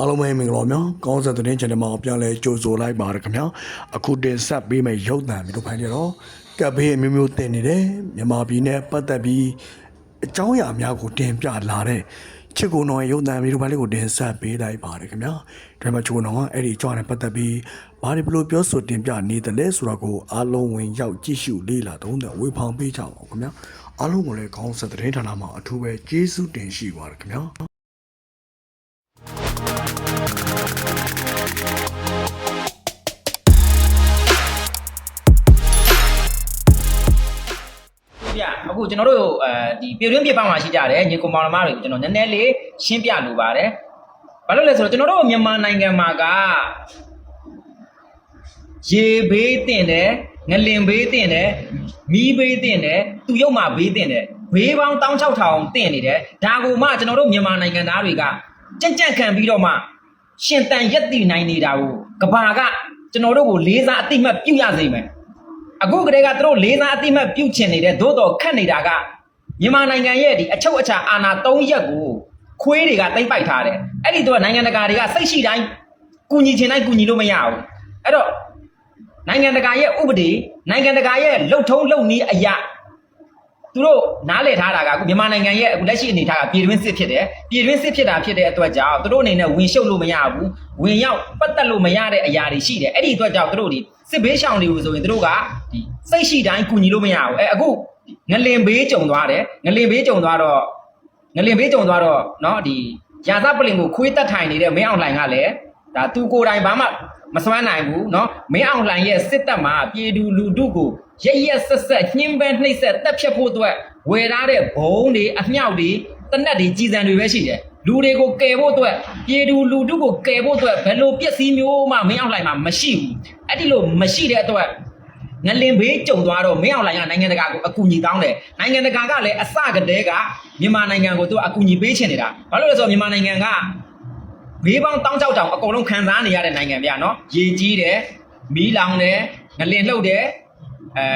အားလုံးပဲမင်္ဂလာပါကောင်းစားတဲ့ channel မှာပြန်လဲကြိုဆိုလိုက်ပါရခင်ဗျာအခုတင်ဆက်ပေးမယ့်ရုပ်သံမျိုးဖိုင်တွေတော့ကပ်ဘေးအမျိုးမျိုးတင်နေတယ်မြန်မာပြည်နဲ့ပတ်သက်ပြီးအကြောင်းအရာများကိုတင်ပြလာတဲ့ချစ်ကိုတော်ရဲ့ရုပ်သံမျိုးဖိုင်လေးကိုတင်ဆက်ပေးလိုက်ပါရခင်ဗျာဒါမှချစ်ကိုတော်ကအဲ့ဒီအကြောင်းနဲ့ပတ်သက်ပြီးဘာတွေဘလို့ပြောဆိုတင်ပြနေတယ်လဲဆိုတော့ကိုအားလုံးဝင်ရောက်ကြည့်ရှုလေ့လာသုံးသပ်ဝေဖန်ပေးကြပါဦးခင်ဗျာအားလုံးကိုလည်းကောင်းစားတဲ့ဌာနမှာအထူးပဲကျေးဇူးတင်ရှိပါရခင်ဗျာ အခုကျွန်တော်တို့အဲဒီပြည်တွင်းပြည်ပမှာရှိကြတယ်ညီကောင်မောင်နှမတွေကိုကျွန်တော်နည်းနည်းလေးရှင်းပြလိုပါတယ်ဘာလို့လဲဆိုတော့ကျွန်တော်တို့မြန်မာနိုင်ငံမှာကရေဘေးတင်တယ်ငလင်ဘေးတင်တယ်မီးဘေးတင်တယ်သူရုပ်မှာဘေးတင်တယ်ဘေးပေါင်း16000တင်နေတယ်ဒါကိုမှကျွန်တော်တို့မြန်မာနိုင်ငံသားတွေကကြက်ကြက်ခံပြီးတော့မှရှင်တန်ရက်တည်နိုင်နေတာကိုကဘာကကျွန်တော်တို့ကိုလေးစားအတိမတ်ပြုရစေမယ် အခုကတည်းကသူတို့လေးစားအတိမတ်ပြုတ်ချင်နေတဲ့သို့တော်ခတ်နေတာကမြန်မာနိုင်ငံရဲ့ဒီအချုပ်အခြာအာဏာ၃ရက်ကိုခွေးတွေကတိမ့်ပိုက်ထားတယ်အဲ့ဒီတော့နိုင်ငံတကာတွေကစိတ်ရှိတိုင်းကူညီချင်တိုင်းကူညီလို့မရဘူးအဲ့တော့နိုင်ငံတကာရဲ့ဥပဒေနိုင်ငံတကာရဲ့လှုပ်ထုံးလှုပ်နည်းအရာသူတို့နားလည်ထားတာကအခုမြန်မာနိုင်ငံရဲ့အခုလက်ရှိအနေအထားကပြည်တွင်းစစ်ဖြစ်တယ်ပြည်တွင်းစစ်ဖြစ်တာဖြစ်တဲ့အတွက်ကြောင့်သူတို့အနေနဲ့ဝင်ရှုပ်လို့မရဘူးဝင်ရောက်ပတ်သက်လို့မရတဲ့အရာတွေရှိတယ်အဲ့ဒီအတွက်ကြောင့်သူတို့ဒီ စစ်ဘေးရှောင်တွေကိုဆိုရင်သူတို့ကဒီစိတ်ရှိတိုင်းကူညီလို့မရဘူးအဲအခုငလင်ဘေးကြုံသွားတယ်ငလင်ဘေးကြုံသွားတော့ငလင်ဘေးကြုံသွားတော့เนาะဒီရာဇပလင်ကိုခွေးတက်ထိုင်နေတဲ့မင်းအောင်လှိုင်ကလည်းဒါသူကိုယ်တိုင်ဘာမှမစွမ်းနိုင်ဘူးเนาะမင်းအောင်လှိုင်ရဲ့စစ်တပ်မှာပြည်သူလူထုကိုရရက်ဆက်ဆက်ညှင်းပန်းနှိပ်စက်တက်ဖြတ်ဖို့အတွက်ဝယ်ထားတဲ့ဘုံတွေအမြောက်တွေတနက်တွေကြီးစံတွေပဲရှိတယ် လူတွေကိုကယ်ဖို့အတွက်ပြည်သူလူထုကိုကယ်ဖို့အတွက်ဘယ်လိုပစ္စည်းမျိုးမှမင်းအောင်လှိုင်မှာမရှိဘူးအဲ့ဒီလိုမရှိတဲ့အတွက်ငလင်ဘေးကြုံသွားတော့မင်းအောင်လှိုင်ကနိုင်ငံတကာကိုအကူအညီတောင်းတယ်နိုင်ငံတကာကလည်းအစကတည်းကမြန်မာနိုင်ငံကိုသူအကူအညီပေးချင်နေတာဘာလို့လဲဆိုတော့မြန်မာနိုင်ငံကဘေးပေါင်းတောင်းကြောက်တောင်အကုန်လုံးခံစားနေရတဲ့နိုင်ငံဗျာနော်ရေကြီးတယ်မီးလောင်တယ်ငလင်လှုပ်တယ်အဲ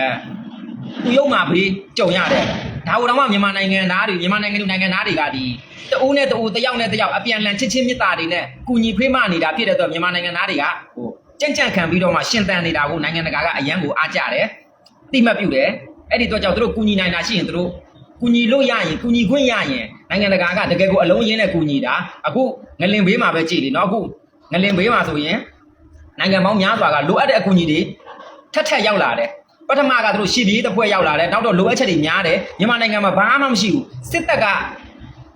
သူရုံမှာဘေးကြုံရတယ် ဒါကိုတော့မှမြန်မာနိုင်ငံသားတွေမြန်မာနိုင်ငံလူနိုင်ငံသားတွေကဒီတဦးနဲ့တဦးတယောက်နဲ့တယောက်အပြန်အလှန်ချစ်ချင်းမြတ်တာတွေနဲ့ကူညီဖေးမနေတာဖြစ်တဲ့အတွက်မြန်မာနိုင်ငံသားတွေကဟိုကြန့်ကြန့်ခံပြီးတော့မှရှင်သန်နေတာကိုနိုင်ငံတကာကအရန်ကိုအားကြတယ်တိမှတ်ပြုတယ်အဲ့ဒီတော့ကြောင့်သူတို့ကူညီနိုင်တာရှိရင်သူတို့ကူညီလို့ရရင်ကူညီခွင့်ရရင်နိုင်ငံတကာကတကယ်ကိုအလုံးရင်းနဲ့ကူညီတာအခုငလင်ဘေးမှာပဲကြည်လေနော်အခုငလင်ဘေးမှာဆိုရင်နိုင်ငံပေါင်းများစွာကလိုအပ်တဲ့အကူအညီတွေထက်ထက်ရောက်လာတယ် ပထမကသူတို့ရှီပြေးတစ်ဖွဲ့ရောက်လာတယ်နောက်တော့လိုအပ်ချက်တွေများတယ်မြန်မာနိုင်ငံမှာဘာမှမရှိဘူးစစ်တပ်က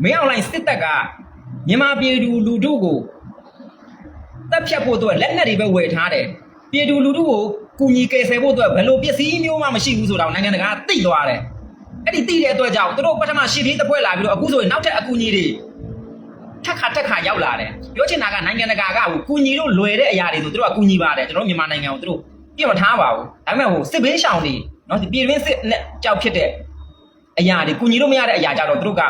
မင်းအောင်လိုင်းစစ်တပ်ကမြန်မာပြည်သူလူထုကိုတက်ဖြတ်ဖို့အတွက်လက်နက်တွေပဲဝယ်ထားတယ်ပြည်သူလူထုကိုကူညီကယ်ဆယ်ဖို့အတွက်ဘယ်လိုပစ္စည်းမျိုးမှမရှိဘူးဆိုတော့နိုင်ငံတကာကသိသွားတယ်အဲ့ဒီသိတဲ့အတွက်ကြောင့်သူတို့ပထမရှီသေးတစ်ဖွဲ့လာပြီးတော့အခုဆိုရင်နောက်ထပ်အကူအညီတွေထက်ခါထက်ခါရောက်လာတယ်ပြောချင်တာကနိုင်ငံတကာကဟိုကူညီလို့လွယ်တဲ့အရာတွေဆိုသူတို့ကကူညီပါတယ်ကျွန်တော်မြန်မာနိုင်ငံကိုသူတို့ ပြတ်မထားပါဘူးဒါပေမဲ့ဟိုစစ်ဘေးရှောင်တွေနော်ဒီပြည်တွင်းစစ်နဲ့ကြောက်ဖြစ်တဲ့အရာတွေကူညီလို့မရတဲ့အရာကြတော့သူတို့က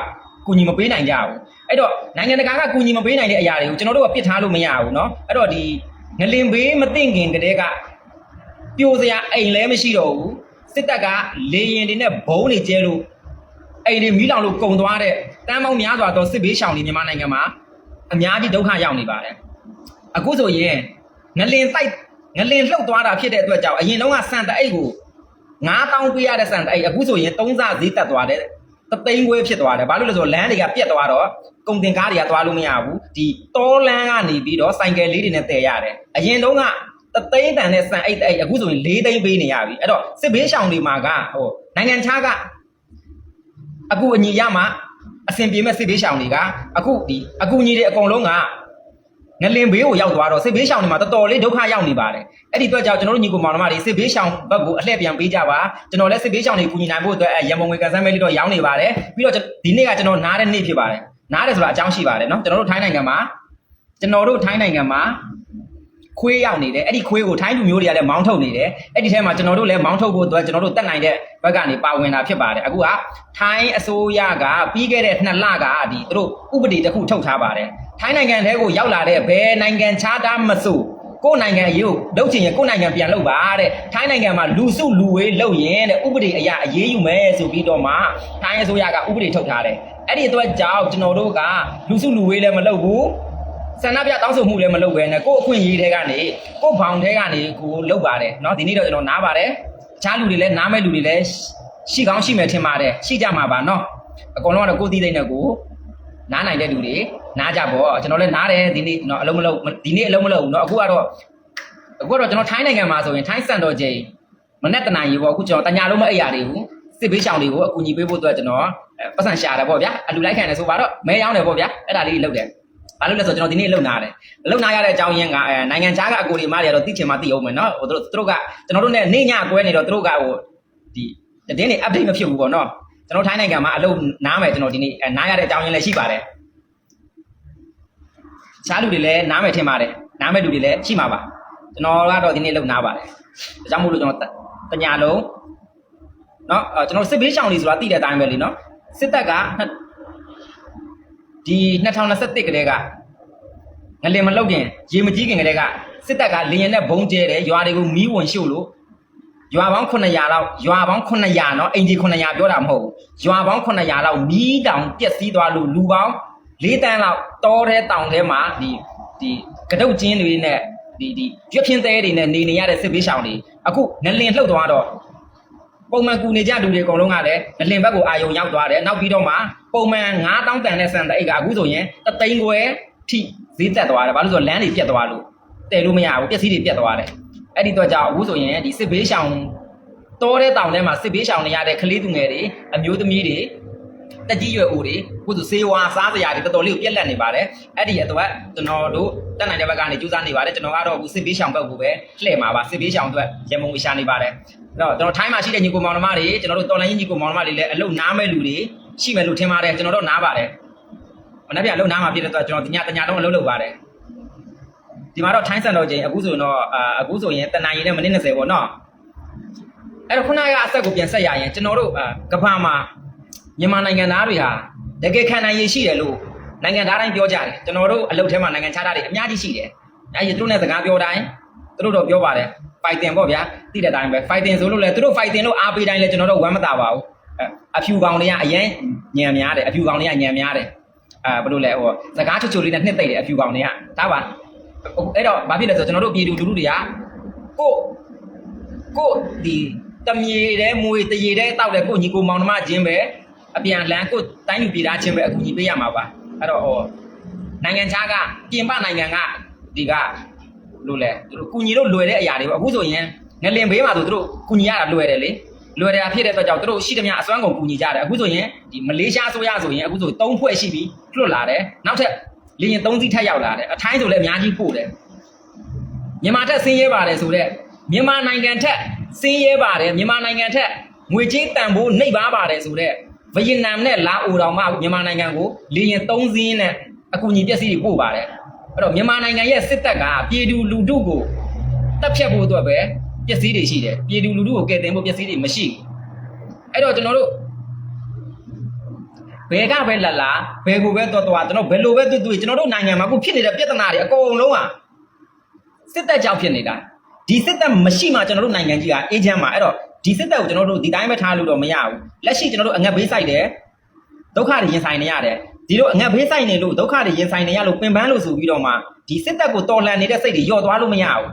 ကူညီမပေးနိုင်ကြဘူးအဲ့တော့နိုင်ငံတကာကကူညီမပေးနိုင်တဲ့အရာတွေကိုကျွန်တော်တို့ကပြစ်ထားလို့မရဘူးเนาะအဲ့တော့ဒီငလင်ဘေးမသိငင်ကတည်းကပြိုစရာအိမ်လည်းမရှိတော့ဘူးစစ်တပ်ကလေရင်တွေနဲ့ဘုံတွေကျဲလို့အိမ်တွေမီးလောင်လို့ကုန်သွားတဲ့တန်းပေါင်းများစွာသောစစ်ဘေးရှောင်တွေမြန်မာနိုင်ငံမှာအများကြီးဒုက္ခရောက်နေပါတယ်အခုဆိုရင်ငလင်တိုက် ငလင်လှုပ်သွားတာဖြစ်တဲ့အတွက်ကြောင့်အရင်တုန်းကစံတအိတ်ကို9000ပေးရတဲ့စံတအိတ်အခုဆိုရင်3စဈေးတက်သွားတယ်တသိန်းခွဲဖြစ်သွားတယ်ဘာလို့လဲဆိုတော့လမ်းတွေကပြက်သွားတော့ကုန်တင်ကားတွေကသွားလို့မရဘူးဒီတောလမ်းကနေပြီးတော့စိုင်ကယ်လေးတွေနဲ့တည်ရတယ်အရင်တုန်းကတသိန်းတန်နဲ့စံအိတ်အိတ်အခုဆိုရင်၄သိန်းပေးနေရပြီအဲ့တော့စစ်ဘေးရှောင်တွေမှာကဟိုနိုင်ငံခြားကအခုအညီရမှာအဆင်ပြေမဲ့စစ်ဘေးရှောင်တွေကအခုဒီအကူအညီတွေအကုန်လုံးက ငလင်ဘေးကိုရောက်သွားတော့စစ်ဘေးရှောင်တွေမှာတော်တော်လေးဒုက္ခရောက်နေပါတယ်အဲ့ဒီအတွက်ကြောင့်ကျွန်တော်တို့ညီကိုမောင်နှမတွေစစ်ဘေးရှောင်ဘက်ကိုအလှည့်ပြန်ပေးကြပါကျွန်တော်လည်းစစ်ဘေးရှောင်တွေကူညီနိုင်ဖို့အတွက်ရန်ပုံငွေကန်ဆယ်မဲလေးတော့ရောင်းနေပါတယ်ပြီးတော့ဒီနေ့ကကျွန်တော်နားတဲ့နေ့ဖြစ်ပါတယ်နားတယ်ဆိုတာအကြောင်းရှိပါတယ်เนาะကျွန်တော်တို့ထိုင်းနိုင်ငံမှာကျွန်တော်တို့ထိုင်းနိုင်ငံမှာခွေးရောက်နေတယ်အဲ့ဒီခွေးကိုထိုင်းလူမျိုးတွေကလည်းမောင်းထုတ်နေတယ်အဲ့ဒီထဲမှာကျွန်တော်တို့လည်းမောင်းထုတ်ဖို့အတွက်ကျွန်တော်တို့တက်နိုင်တဲ့ဘက်ကနေပါဝင်တာဖြစ်ပါတယ်အခုကထိုင်းအစိုးရကပြီးခဲ့တဲ့နှစ်လကဒီသူတို့ဥပဒေတစ်ခုထုတ်ထားပါတယ် ထိုင်းနိုင်ငံထဲကိုရောက်လာတဲ့ဘယ်နိုင်ငံခြားသားမဆိုကိုယ်နိုင်ငံရေးကိုလုပ်ချင်ရင်ကိုယ်နိုင်ငံပြန်လုပ်ပါတဲ့ထိုင်းနိုင်ငံမှာလူစုလူဝေးလုပ်ရင်တဲ့ဥပဒေအရအရေးယူမယ်ဆိုပြီးတော့မှထိုင်းအစိုးရကဥပဒေထုတ်ထားတယ်အဲ့ဒီအတွက်ကြောင့်ကျွန်တော်တို့ကလူစုလူဝေးလည်းမလုပ်ဘူး ဆန္ဒပြတောင်းဆိုမှုလည်းမလုပ်ဘဲနဲ့ကို့အခွင့်အရေးတွေကနေကို့ဘောင်တွေကနေကိုလုပ်ပါတယ်เนาะဒီနေ့တော့ကျွန်တော်နားပါတယ်ချားလူတွေလည်းနားမဲ့လူတွေလည်းရှိကောင်းရှိမယ်ထင်ပါတယ်ရှိကြမှာပါเนาะအကုန်လုံးကတော့ကိုယ်သိသိနဲ့ကို နားနိုင်တဲ့လူတွေနားကြပေါ့ကျွန်တော်လည်းနားတယ်ဒီနေ့เนาะအလုံးမလုံးဒီနေ့အလုံးမလုံးဘူးเนาะအခုကတော့အခုကတော့ကျွန်တော်ထိုင်းနိုင်ငံမှာဆိုရင်ထိုင်းစံတော်ချိန်မနေ့တနင်္လာရီပေါ့အခုကျွန်တော်တညာလုံးမအိပ်ရသေးဘူးစစ်ဘေးရှောင်တွေကိုအကူအညီပေးဖို့အတွက်ကျွန်တော်ပတ်စံရှာတယ်ပေါ့ဗျာအလူလိုက်ခံတယ်ဆိုပါတော့မဲရောင်းတယ်ပေါ့ဗျာအဲ့ဒါလေးလုပ်တယ် ဘာလို့လဲဆိုတော့ကျွန်တော်ဒီနေ့လုံနာတယ်လုံနာရတဲ့အကြောင်းရင်းကအဲနိုင်ငံခြားကအကိုဒီမတွေကတော့သိချင်မှသိအောင်မယ်နော်ဟိုတို့တို့ကကျွန်တော်တို့ ਨੇ နေညကွဲနေတော့တို့ကဟိုဒီတင်းနေ update မဖြစ်ဘူးပေါ့နော် ကျွန်တော်ထိုင်းနိုင်ငံမှာအလုပ်နားမယ်ကျွန်တော်ဒီနေ့နားရတဲ့အကြောင်းရင်းလည်းရှိပါတယ်ချားလူတွေလည်းနားမယ်ထင်ပါတယ်နားမယ်လူတွေလည်းရှိမှာပါကျွန်တော်ကတော့ဒီနေ့လုံနာပါတယ်ဒါကြောင့်မို့လို့ကျွန်တော်တညာလုံးနော်ကျွန်တော်စစ်ဘေးရှောင်တွေဆိုတာသိတဲ့အတိုင်းပဲလीနော်စစ်တပ်ကဒီ2021ကတည်းကငလင်မလောက်ခင်ရေမကြီးခင်ကလေးကစစ်တပ်ကလင်းရင်နဲ့ဘုံကျဲတယ်ရွာတွေကိုမီးဝင်ရှို့လို့ ရွာပေါင်း900လောက်ရွာပေါင်း900နော်အိမ်ကြီး900ပြောတာမဟုတ်ဘူးရွာပေါင်း900လောက်မီးတောင်ပျက်စီးသွားလို့လူပေါင်း၄တန်းလောက်တောထဲတောင်ထဲမှာဒီဒီကတုတ်ကျင်းတွေနဲ့ဒီဒီရွက်ဖြင်းသဲတွေနဲ့နေနေရတဲ့စစ်ပေးရှောင်တွေအခုနလင်လှုပ်သွားတော့ပုံမှန်ကူနေကြလူတွေအကုန်လုံးကလည်းနလင်ဘက်ကိုအာယုံရောက်သွားတယ်နောက်ပြီးတော့မှပုံမှန်9000တန်တဲ့စံတိတ်ကအခုဆိုရင်တသိန်းခွဲထိဈေးတက်သွားတယ်ဘာလို့ဆိုတော့လမ်းတွေပြတ်သွားလို့တယ်လို့မရဘူးပျက်စီးတွေပြတ်သွားတယ် အဲ့ဒီတော့ကြောင့်အခုဆိုရင်ဒီစစ်ဘေးရှောင်တောတဲ့တောင်ထဲမှာစစ်ဘေးရှောင်နေရတဲ့ကလေးသူငယ်တွေအမျိုးသမီးတွေတက်ကြီးရွယ်အိုတွေအခုဆိုစေဝါစားစရာတွေတော်တော်လေးကိုပြက်လက်နေပါတယ်အဲ့ဒီအတွက်ကျွန်တော်တို့တက်နိုင်တဲ့ဘက်ကနေကြိုးစားနေပါတယ်ကျွန်တော်ကတော့အခုစစ်ဘေးရှောင်ဘက်ကိုပဲလှည့်မှာပါစစ်ဘေးရှောင်အတွက်ရမုံဝရှာနေပါတယ်အဲ့တော့ကျွန်တော်ထိုင်းမှာရှိတဲ့ညီကိုမောင်နှမတွေကျွန်တော်တို့တော်လိုင်းညီကိုမောင်နှမတွေလည်းအလုတ်နားမဲ့လူတွေရှိမယ်လို့ထင်ပါတယ်ကျွန်တော်တို့နားပါတယ်မနေ့ကအလုပ်နားမှာဖြစ်တဲ့အတွက်ကျွန်တော်ဒီညတညလုံးအလုပ်လုပ်ပါတယ် ဒီမှာတော့ထိုင်းစံတော်ချိန်အခုဆိုရင်တော့အာအခုဆိုရင်တနင်္လာရီနဲ့မိနစ်20ပေါ့နော်အဲ့တော့ခုနကအဆက်ကိုပြန်ဆက်ရရင်ကျွန်တော်တို့အာကဘာမှာမြန်မာနိုင်ငံသားတွေဟာတကယ်ခံနိုင်ရည်ရှိတယ်လို့နိုင်ငံသားတိုင်းပြောကြတယ်ကျွန်တော်တို့အလုပ်ထဲမှာနိုင်ငံခြားသားတွေအများကြီးရှိတယ်အဲဒီသူတို့နဲ့စကားပြောတိုင်းသူတို့တော့ပြောပါတယ် fighting ပေါ့ဗျာသိတဲ့အတိုင်းပဲ fighting ဆိုလို့လဲသူတို့ fighting လို့အားပေးတိုင်းလဲကျွန်တော်တို့ဝမ်းမသာပါဘူးအဖြူကောင်တွေကအရင်ညံများတယ်အဖြူကောင်တွေကညံများတယ်အာဘယ်လိုလဲဟိုစကားချွတ်ချွတ်လေးနဲ့နှစ်သိမ့်တယ်အဖြူကောင်တွေကဒါပါ အဲ့တော့ဘာဖြစ်လဲဆိုတော့ကျွန်တော်တို့ပြည်သူလူထုတွေကကိုကိုဒီတမြေတဲ့မွေတရေတဲ့တောက်တဲ့ကိုညီကိုမောင်နှမချင်းပဲအပြန်လန်းကိုတိုင်းလူပြည်သားချင်းပဲအကူညီပေးရမှာပါအဲ့တော့ဟောနိုင်ငံခြားကပြင်ပနိုင်ငံကဒီကလို့လဲသူတို့ကူညီလို့လွယ်တဲ့အရာတွေပေါ့အခုဆိုရင်ငလင်ဘေးမှာဆိုသူတို့ကူညီရတာလွယ်တယ်လေလွယ်တယ်ဖြစ်တဲ့အတွက်ကြောင့်သူတို့ရှိသမျှအစွမ်းကုန်ကူညီကြတယ်အခုဆိုရင်ဒီမလေးရှားအစိုးရဆိုရင်အခုဆို၃ဖွဲ့ရှိပြီလွတ်လာတယ်နောက်ထပ် လင်းရင်၃စီးထပ်ရောက်လာတယ်အထိုင်းဆိုလည်းအများကြီးပို့တယ်မြန်မာထက်ဆင်းရဲပါတယ်ဆိုတော့မြန်မာနိုင်ငံထက်ဆင်းရဲပါတယ်မြန်မာနိုင်ငံထက်ငွေကြေးတန်ဖိုးနှိပ်ပါပါတယ်ဆိုတော့ဗီယက်နမ်နဲ့လာအိုတောင်မှမြန်မာနိုင်ငံကိုလင်းရင်၃စီးနဲ့အကူအညီပစ္စည်းတွေပို့ပါတယ်အဲ့တော့မြန်မာနိုင်ငံရဲ့စစ်တပ်ကပြည်သူလူထုကိုတပ်ဖြတ်ဖို့အတွက်ပဲပစ္စည်းတွေရှိတယ်ပြည်သူလူထုကိုကယ်တင်ဖို့ပစ္စည်းတွေမရှိဘူးအဲ့တော့ကျွန်တော်တို့ ဘယ်ကပဲလာလာဘယ်ကိုပဲတော်တော်ကျွန်တော်ဘယ်လိုပဲတွေ့တွေ့ကျွန်တော်တို့နိုင်ငံမှာအခုဖြစ်နေတဲ့ပြဿနာတွေအကုန်လုံးอ่ะစစ်တပ်ကြောင့်ဖြစ်နေတာဒီစစ်တပ်မရှိမှကျွန်တော်တို့နိုင်ငံကြီးကအေဂျင့်မှာအဲ့တော့ဒီစစ်တပ်ကိုကျွန်တော်တို့ဒီတိုင်းပဲထားလို့တော့မရဘူးလက်ရှိကျွန်တော်တို့အငတ်ဘေးဆိုင်တယ်ဒုက္ခတွေရင်ဆိုင်နေရတယ်ဒီလိုအငတ်ဘေးဆိုင်နေလို့ဒုက္ခတွေရင်ဆိုင်နေရလို့ပင်ပန်းလို့ဆိုပြီးတော့မှဒီစစ်တပ်ကိုတော်လှန်နေတဲ့စိတ်တွေညှော့သွားလို့မရဘူး